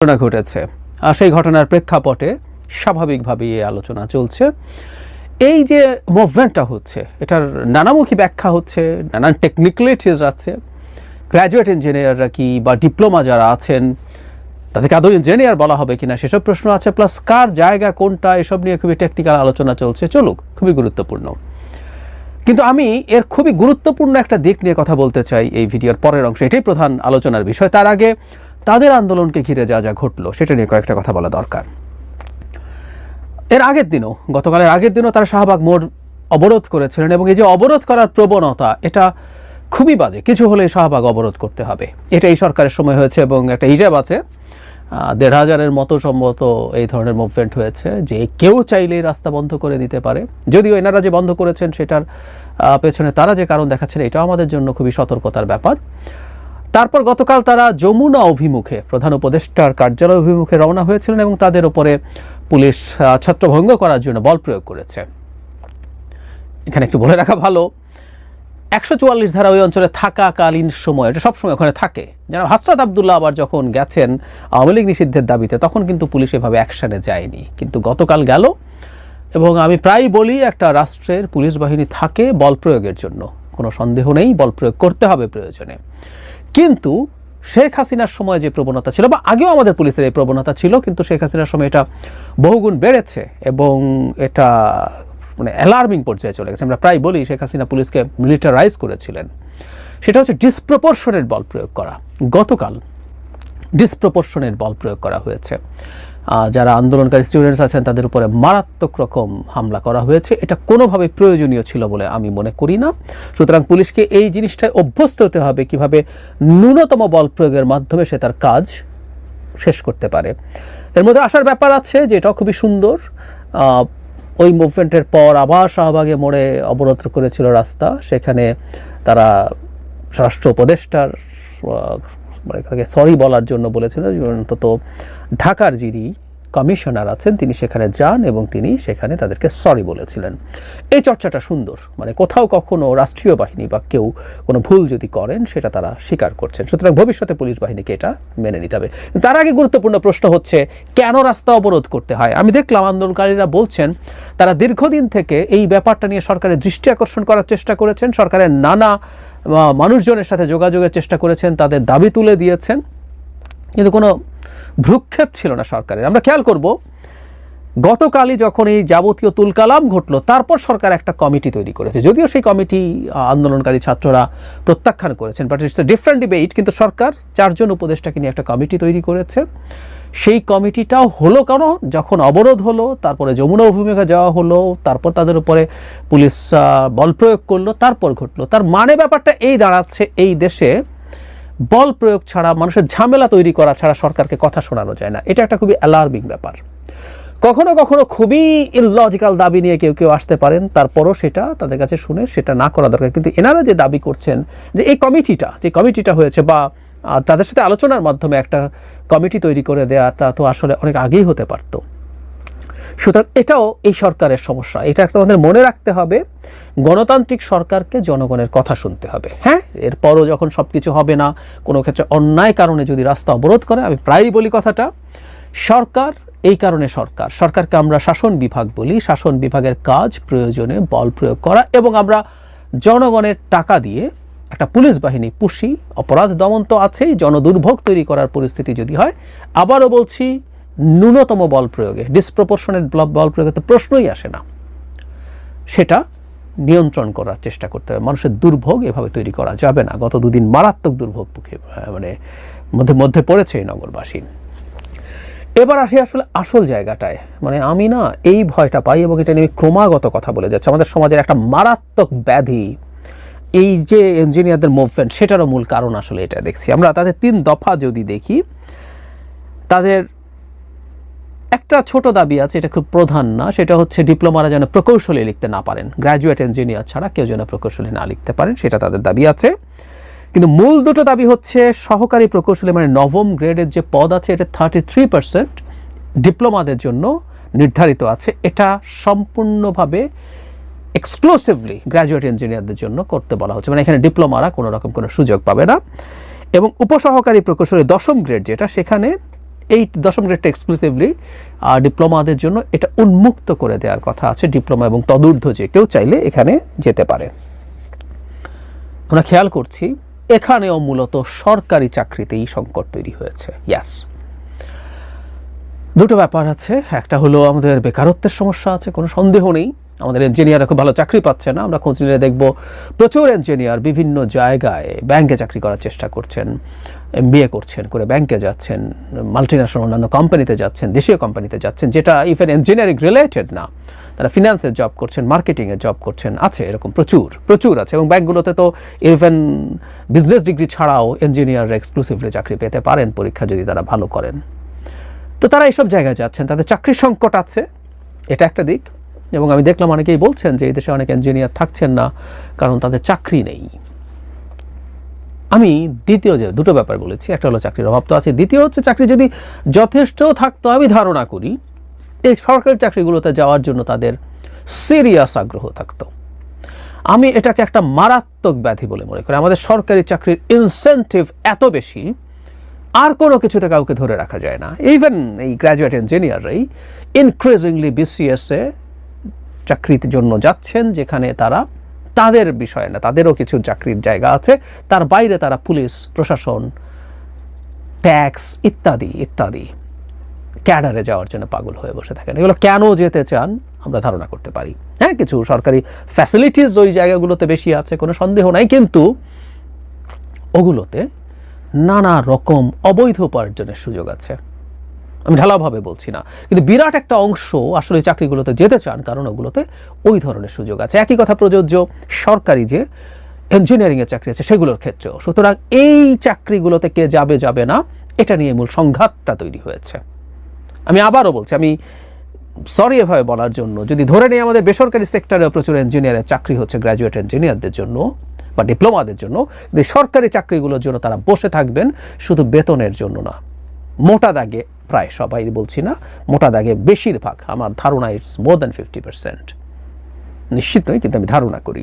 ঘটনা ঘটেছে। আর সেই ঘটনার প্রেক্ষাপটে স্বাভাবিকভাবেই এই আলোচনা চলছে। এই যে মুভমেন্টটা হচ্ছে, এটার নানামুখী ব্যাখ্যা হচ্ছে, নানান টেকনিক্যালিটিস আছে। গ্র্যাজুয়েট ইঞ্জিনিয়াররা কি বা ডিপ্লোমা যারা আছেন, তাদেরকে আদৌ ইঞ্জিনিয়ার বলা হবে কিনা সেসব প্রশ্ন আছে প্লাস কার জায়গা, কোনটা, এসব নিয়ে খুবই টেকনিক্যাল আলোচনা চলছে। চলুক, খুবই গুরুত্বপূর্ণ। কিন্তু আমি এর খুবই গুরুত্বপূর্ণ একটা দিক নিয়ে কথা বলতে চাই এই ভিডিওর পরের অংশ। এটাই প্রধান আলোচনার বিষয়। তার আগে তাদের আন্দোলনকে ঘিরে যা যা ঘটলো, সেটা নিয়ে কয়েকটা কথা বলা দরকার। এর আগের দিনও, গতকালের আগের দিনও তারা শাহবাগ মোড় অবরোধ করেছিলেন এবং এই যে অবরোধ করার প্রবণতা, এটা খুবই বাজে। কিছু হলে শাহবাগ অবরোধ করতে হবে। এটা এই সরকারের সময় হয়েছে এবং একটা হিসাব আছে। দেড় হাজারের মতো সম্ভবত এই ধরনের মুভমেন্ট হয়েছে যে কেউ চাইলেই রাস্তা বন্ধ করে দিতে পারে। যদিও এনারা যে বন্ধ করেছেন, সেটার পেছনে তারা যে কারণ দেখাচ্ছেন, এটাও আমাদের জন্য খুবই সতর্কতার ব্যাপার। তারপর গতকাল তারা যমুনা অভিমুখে প্রধান উপদেষ্টার কার্যালয় অভিমুখে রওনা হয়েছিলেন এবং তাদের উপরে পুলিশ ছত্রভঙ্গ করার জন্য বল প্রয়োগ করেছে। এখানে একটু বলে রাখা ভালো। একশো চুয়াল্লিশ ধারা ওই অঞ্চলে থাকাকালীন সময়, এটা সবসময় ওখানে থাকে। যেন হাসরাত আবদুল্লাহ আবার যখন গেছেন আওয়ামী লীগ নিষিদ্ধের দাবিতে, তখন কিন্তু পুলিশ এভাবে অ্যাকশনে যায়নি। কিন্তু গতকাল গেল এবং আমি প্রায় বলি, একটা রাষ্ট্রের পুলিশ বাহিনী থাকে বল প্রয়োগের জন্য। কোনো সন্দেহ নেই, বল প্রয়োগ করতে হবে প্রয়োজনে। কিন্তু শেখ হাসিনার সময় যে প্রবণতা ছিল, বা আগেও আমাদের পুলিশের এই প্রবণতা ছিল, কিন্তু শেখ হাসিনার সময় এটা বহুগুণ বেড়েছে এবং এটা মানে অ্যালার্মিং পর্যায়ে চলে গেছে। আমরা প্রায় বলি শেখ হাসিনা পুলিশকে মিলিটারাইজ করেছিলেন। সেটা হচ্ছে ডিসপ্রপোর্শনের বল প্রয়োগ করা। গতকাল ডিসপ্রপোর্শনের বল প্রয়োগ করা হয়েছে। যারা আন্দোলনকারী স্টুডেন্টস আছেন, তাদের উপরে মারাত্মক রকম হামলা করা হয়েছে। এটা কোনোভাবে প্রয়োজনীয় ছিল বলে আমি মনে করি না। সুতরাং পুলিশকে এই জিনিসটায় অভ্যস্ত হতে হবে কীভাবে ন্যূনতম বল প্রয়োগের মাধ্যমে সে তার কাজ শেষ করতে পারে। এর মধ্যে আসার ব্যাপার আছে যে এটাও খুবই সুন্দর। ওই মুভমেন্টের পর আবার শাহবাগে মোড়ে অবরোধ করেছিল রাস্তা। সেখানে তারা স্বরাষ্ট্র উপদেষ্টার মানে তাকে সরি বলার জন্য বলেছিল অন্তত ঢাকার যিনি কমিশনার আছেন, তিনি সেখানে যান এবং তিনি সেখানে তাদেরকে সরি বলেছিলেন। এই চর্চাটা সুন্দর মানে কোথাও কখনো রাষ্ট্রীয় বাহিনী বা কেউ কোনো ভুল যদি করেন, সেটা তারা স্বীকার করছেন। সুতরাং ভবিষ্যতে পুলিশ বাহিনীকে এটা মেনে নিতে হবে। তার আগে গুরুত্বপূর্ণ প্রশ্ন হচ্ছে, কেন রাস্তা অবরোধ করতে হয়? আমি দেখলাম আন্দোলনকারীরা বলছেন, তারা দীর্ঘদিন থেকে এই ব্যাপারটা নিয়ে সরকারের দৃষ্টি আকর্ষণ করার চেষ্টা করেছেন, সরকারের নানা মানুষজনের সাথে যোগাযোগের চেষ্টা করেছেন, তাদের দাবি তুলে দিয়েছেন। কিন্তু কোনো ভ্রুক্ষেপ ছিল না সরকারের। আমরা খেয়াল করব গতকালই যখন এই যাবতীয় তুলকালাম ঘটলো, তারপর সরকার একটা কমিটি তৈরি করেছে। যদিও সেই কমিটি আন্দোলনকারী ছাত্ররা প্রত্যাখ্যান করেছেন but it's a different debate কিন্তু সরকার চারজন উপদেষ্টাকে নিয়ে একটা কমিটি তৈরি করেছে। সেই কমিটিটাও হলো কেন? যখন অবরোধ হলো, তারপরে যমুনা অভিমুখে যাওয়া হলো, তারপর তাদের উপরে পুলিশ বল প্রয়োগ করল, তারপর ঘটলো। তার মানে ব্যাপারটা এই দাঁড়াচ্ছে, এই দেশে বল প্রয়োগ ছাড়া, মানুষের ঝামেলা তৈরি করা ছাড়া সরকারকে কথা শোনানো যায় না। এটা একটা খুবই অ্যালার্মিং ব্যাপার। কখনো কখনো খুবই ইললজিক্যাল দাবি নিয়ে কেউ কেউ আসতে পারেন, তারপরও সেটা তাদের কাছে শুনে সেটা না করা দরকার। কিন্তু এনারা যে দাবি করছেন, যে এই কমিটিটা, যে কমিটিটা হয়েছে বা তাদের সাথে আলোচনার মাধ্যমে একটা কমিটি তৈরি করে দেওয়াটা তো আসলে অনেক আগেই হতে পারতো। সুতরাং এটাও এই সরকারের সমস্যা। এটা একটা আমাদের মনে রাখতে হবে, গণতান্ত্রিক সরকারকে জনগণের কথা শুনতে হবে। হ্যাঁ? এরপরও যখন সব কিছু হবে না, কোনো ক্ষেত্রে অন্যায় কারণে যদি রাস্তা অবরোধ করে, আমি প্রায়ই বলি কথাটা, সরকার এই কারণে সরকার। সরকারকে আমরা শাসন বিভাগ বলি। শাসন বিভাগের কাজ প্রয়োজনে বল প্রয়োগ করা এবং আমরা জনগণের টাকা দিয়ে একটা পুলিশ বাহিনী পুষি অপরাধ দমন তো আছেই, জনদুর্ভোগ তৈরি করার পরিস্থিতি যদি হয়, আবারও বলছি, ন্যূনতম বল প্রয়োগে ডিসপ্রপোর্শনের বল প্রয়োগে তো প্রশ্নই আসে না। সেটা নিয়ন্ত্রণ করার চেষ্টা করতে হবে। মানুষের দুর্ভোগ এভাবে তৈরি করা যাবে না। গত দুদিন মারাত্মক দুর্ভোগ মানে মধ্যে মধ্যে পড়েছে এই নগরবাসী। এবার আসি আসলে আসল জায়গাটায়। মানে আমি না এই ভয়টা পাই এবং এটা নিয়ে ক্রমাগত কথা বলে যাচ্ছে। আমাদের সমাজের একটা মারাত্মক ব্যাধি। এই যে ইঞ্জিনিয়ারদের মুভমেন্ট সেটারও মূল কারণ আসলে এটা দেখছি। আমরা তাদের তিন দফা যদি দেখি, তাদের একটা ছোট দাবি আছে, এটা খুব প্রধান না, সেটা হচ্ছে ডিপ্লোমারা যেন প্রকৌশলী লিখতে না পারেন। গ্র্যাজুয়েট ইঞ্জিনিয়ার ছাড়া কেউ যেন প্রকৌশলী না লিখতে পারেন, সেটা তাদের দাবি আছে। কিন্তু মূল দুটো দাবি হচ্ছে সহকারী প্রকৌশলী মানে নবম গ্রেডের যে পদ আছে, এটা থার্টি থ্রি পার্সেন্ট ডিপ্লোমাদের জন্য নির্ধারিত আছে। এটা সম্পূর্ণভাবে এক্সক্লুসিভলি গ্র্যাজুয়েট ইঞ্জিনিয়ারদের জন্য করতে বলা হচ্ছে। মানে এখানে ডিপ্লোমারা কোনো রকম কোনো সুযোগ পাবে না। এবং উপসহকারী প্রকৌশলী দশম গ্রেড যেটা, সেখানে এই দশম গ্রেডটা এক্সক্লুসিভলি ডিপ্লোমাদের জন্য এটা উন্মুক্ত করে দেওয়ার কথা আছে। ডিপ্লোমা এবং তদূর্ধ্ব যে কেউ চাইলে এখানে যেতে পারে। আমরা খেয়াল করছি এখানেও মূলত সরকারি চাকরিতেই সংকট তৈরি হয়েছে। ইয়াস দুটো ব্যাপার আছে। একটা হলো আমাদের বেকারত্বের সমস্যা আছে, কোনো সন্দেহ নেই। আমাদের ইঞ্জিনিয়াররা খুব ভালো চাকরি পাচ্ছে না। আমরা খোঁজ নিলে দেখব প্রচুর ইঞ্জিনিয়ার বিভিন্ন জায়গায় ব্যাংকে চাকরি করার চেষ্টা করছেন এমবিএ করছেন, করে ব্যাংকে যাচ্ছেন মাল্টিন্যাশনাল অন্যান্য কোম্পানিতে যাচ্ছেন, দেশীয় কোম্পানিতে যাচ্ছেন, যেটা ইভেন ইঞ্জিনিয়ারিং রিলেটেড না। তারা ফিনান্সের জব করছেন মার্কেটিংয়ের জব করছেন, আছে এরকম প্রচুর প্রচুর আছে এবং ব্যাংকগুলোতে তো ইভেন বিজনেস ডিগ্রি ছাড়াও ইঞ্জিনিয়াররা এক্সক্লুসিভলি চাকরি পেতে পারেন, পরীক্ষা যদি তারা ভালো করেন। তো তারা এইসব জায়গায় যাচ্ছেন, তাদের চাকরির সংকট আছে। এটা একটা দিক। এবং আমি দেখলাম অনেকেই বলছেন যে এই দেশে অনেক ইঞ্জিনিয়ার থাকছেন না, কারণ তাদের চাকরি নেই। আমি দ্বিতীয় যে দুটো ব্যাপার বলেছি, একটা হলো চাকরির অভাব তো আছে, দ্বিতীয় হচ্ছে চাকরি যদি যথেষ্ট থাকতো, আমি ধারণা করি এই সরকারি চাকরিগুলোতে যাওয়ার জন্য তাদের সিরিয়াস আগ্রহ থাকতো। আমি এটাকে একটা মারাত্মক ব্যাধি বলে মনে করি। আমাদের সরকারি চাকরির ইনসেন্টিভ এত বেশি, আর কোনো কিছুতে কাউকে ধরে রাখা যায় না। ইভেন এই গ্র্যাজুয়েট ইঞ্জিনিয়াররাই ইনক্রিজিংলি বিসিএসে চাকরির জন্য যাচ্ছেন, যেখানে তারা তাদের বিষয় না, তাদেরও কিছু চাকরির জায়গা আছে। তার বাইরে তারা পুলিশ, প্রশাসন, ট্যাক্স ইত্যাদি ইত্যাদি ক্যাডারে যাওয়ার জন্য পাগল হয়ে বসে থাকেন। এগুলো কেন যেতে চান আমরা ধারণা করতে পারি। হ্যাঁ কিছু সরকারি ফ্যাসিলিটিস ওই জায়গাগুলোতে বেশি আছে, কোনো সন্দেহ নাই, কিন্তু ওগুলোতে নানা রকম অবৈধ উপার্জনের সুযোগ আছে। আমি ঢালাভাবে বলছি না। কিন্তু বিরাট একটা অংশ আসলে চাকরিগুলোতে যেতে চান, কারণ ওগুলোতে ওই ধরনের সুযোগ আছে। একই কথা প্রযোজ্য সরকারি যে ইঞ্জিনিয়ারিংয়ের চাকরি আছে সেগুলোর ক্ষেত্রেও। সুতরাং এই চাকরিগুলোতে কে যাবে যাবে না, এটা নিয়ে মূল সংঘাতটা তৈরি হয়েছে। আমি আবারও বলছি, আমি সরি এভাবে বলার জন্য, যদি ধরে নেই আমাদের বেসরকারি সেক্টরে প্রচুর ইঞ্জিনিয়ারের চাকরি হচ্ছে গ্র্যাজুয়েট ইঞ্জিনিয়ারদের জন্য বা ডিপ্লোমাদের জন্য, কিন্তু সরকারি চাকরিগুলোর জন্য তারা বসে থাকবেন শুধু বেতনের জন্য না। মোটা দাগে, প্রায় সবাই বলছি না, মোটা দাগে বেশিরভাগ আমার ধারণা it's more than fifty percent নিশ্চিত নয় কিন্তু আমি ধারণা করি।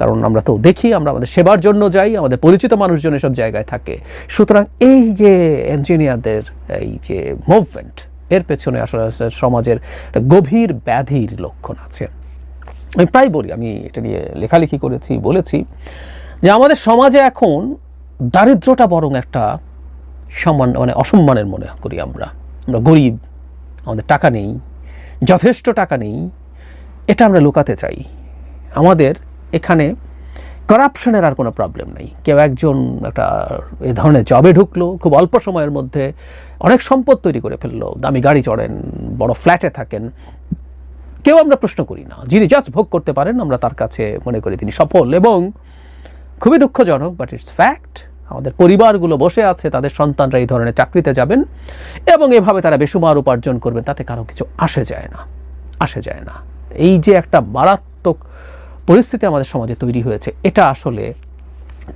কারণ আমরা তো দেখি, আমরা আমাদের সেবার জন্য যাই, আমাদের পরিচিত মানুষজন এসব জায়গায় থাকে। সুতরাং এই যে ইঞ্জিনিয়ারদের এই যে মুভমেন্ট এর পেছনে আসলে আসলে সমাজের গভীর ব্যাধির লক্ষণ আছে। আমি প্রায় বলি, আমি এটা নিয়ে লেখালেখি করেছি, বলেছি যে আমাদের সমাজে এখন দারিদ্রটা বরং একটা সম্মান মানে অসম্মানের মনে করি আমরা। আমরা গরিব, আমাদের টাকা নেই, যথেষ্ট টাকা নেই, এটা আমরা লুকাতে চাই। আমাদের এখানে করাপশনের আর কোনো প্রবলেম নেই। কেউ একজন একটা এ ধরনের জবে ঢুকলো, খুব অল্প সময়ের মধ্যে অনেক সম্পদ তৈরি করে ফেলল, দামি গাড়ি চড়েন, বড় ফ্ল্যাটে থাকেন। কেউ আমরা প্রশ্ন করি না। যিনি জাস্ট ভোগ করতে পারেন, আমরা তার কাছে মনে করি তিনি সফল এবং খুবই দুঃখজনক বাট ইটস ফ্যাক্ট আমাদের পরিবারগুলো বসে আছে, তাদের সন্তানরা এই ধরনের চাকরিতে যাবেন এবং এভাবে তারা বেসুমার উপার্জন করবেন, তাতে কারও কিছু আসে যায় না, আসে যায় না। এই যে একটা মারাত্মক পরিস্থিতি আমাদের সমাজে তৈরি হয়েছে, এটা আসলে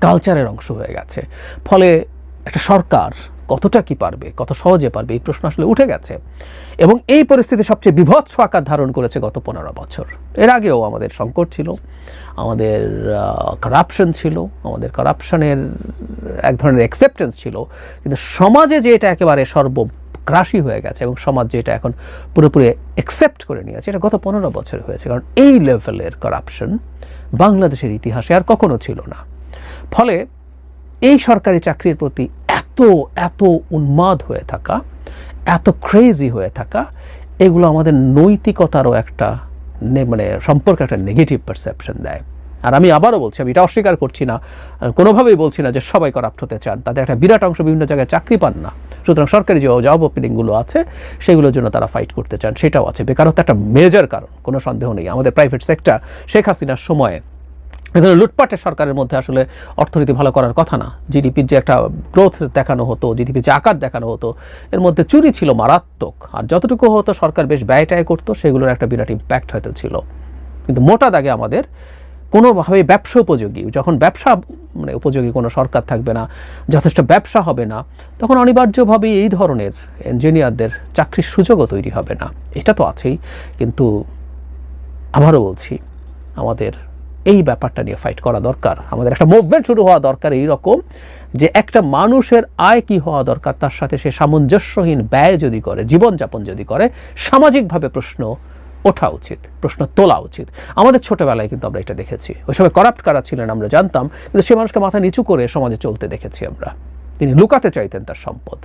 কালচারের অংশ হয়ে গেছে। ফলে একটা সরকার কতটা কি পারবে, কত সহজে পারবে, এই প্রশ্ন আসলে উঠে গেছে। এবং এই পরিস্থিতি সবচেয়ে বিভৎস আকার ধারণ করেছে গত পনেরো বছর। এর আগেও আমাদের সংকট ছিল, আমাদের কারাপশন ছিল, আমাদের কারাপশনের এক ধরনের অ্যাকসেপ্টেন্স ছিল। কিন্তু সমাজে যে এটা একেবারে সর্বগ্রাসী হয়ে গেছে এবং সমাজ যেটা এখন পুরোপুরি অ্যাকসেপ্ট করে নিয়েছে, এটা গত পনেরো বছর হয়েছে। কারণ এই লেভেলের কারাপশন বাংলাদেশের ইতিহাসে আর কখনো ছিল না। ফলে এই সরকারি চাকরির প্রতি এত এত উন্মাদ হয়ে থাকা, এত ক্রেজি হয়ে থাকা, এগুলো আমাদের নৈতিকতারও একটা মানে সম্পর্কে একটা নেগেটিভ পারসেপশন দেয়। আর আমি আবারও বলছি, আমি এটা অস্বীকার করছি না কোনোভাবেই বলছি না যে সবাই করাপ্ট হতে চান। তাদের একটা বিরাট অংশ বিভিন্ন জায়গায় চাকরি পান না। সুতরাং সরকারি যে জব ওপেনিংগুলো আছে, সেগুলোর জন্য তারা ফাইট করতে চান, সেটাও আছে। বেকারত্ব একটা মেজর কারণ, কোনো সন্দেহ নেই। আমাদের প্রাইভেট সেক্টর শেখ হাসিনার সময়ে এখানে লুটপাটের সরকারের মধ্যে আসলে অর্থনীতি ভালো করার কথা না। জিডিপির যে একটা গ্রোথ দেখানো হতো জিডিপির যে আকার দেখানো হতো, এর মধ্যে চুরি ছিল মারাত্মক। আর যতটুকু হতো, সরকার বেশ ব্যয় ট্যায় করতো, সেগুলোর একটা বিরাট ইম্প্যাক্ট হয়তো ছিল। কিন্তু মোটা দাগে আমাদের কোনোভাবে ব্যবসা উপযোগী, যখন ব্যবসা মানে উপযোগী কোনো সরকার থাকবে না, যথেষ্ট ব্যবসা হবে না, তখন অনিবার্যভাবেই এই ধরনের ইঞ্জিনিয়ারদের চাকরির সুযোগও তৈরি হবে না। এটা তো আছেই, কিন্তু আবারও বলছি, আমাদের এই ব্যাপারটা নিয়ে ফাইট করা দরকার। আমাদের একটা মুভমেন্ট শুরু হওয়া দরকার এই রকম যে একটা মানুষের আয় কি হওয়া দরকার, তার সাথে সে সামঞ্জস্যহীন ব্যয় যদি করে, জীবনযাপন যদি করে, সামাজিকভাবে প্রশ্ন ওঠা উচিত, প্রশ্ন তোলা উচিত। আমাদের ছোটবেলায় কিন্তু আমরা এটা দেখেছি। ওই সময় করাপ্ট কারা ছিলেন আমরা জানতাম, কিন্তু সে মানুষকে মাথা নিচু করে সমাজে চলতে দেখেছি আমরা। তিনি লুকাতে চাইতেন তার সম্পদ।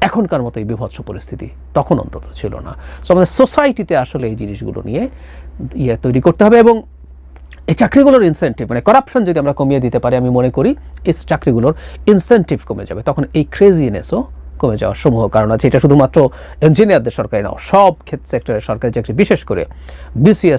এখনকার মতো এই বিভৎস পরিস্থিতি তখন অন্তত ছিল না। সো আমাদের সোসাইটিতে আসলে এই জিনিসগুলো নিয়ে ইয়ে তৈরি করতে হবে এবং এই চাকরিগুলোর ইনসেন্টিভ মানে করাপশন যদি আমরা কমিয়ে দিতে পারি, আমি মনে করি এই চাকরিগুলোর ইনসেন্টিভ কমে যাবে। তখন এই ক্রেজিনেসও কমে যাওয়ার সমূহ কারণ আছে। এটা শুধুমাত্র ইঞ্জিনিয়ারদের সরকারি না, সব ক্ষেত্রে সেক্টরের সরকারি চাকরি, বিশেষ করে বিসিএস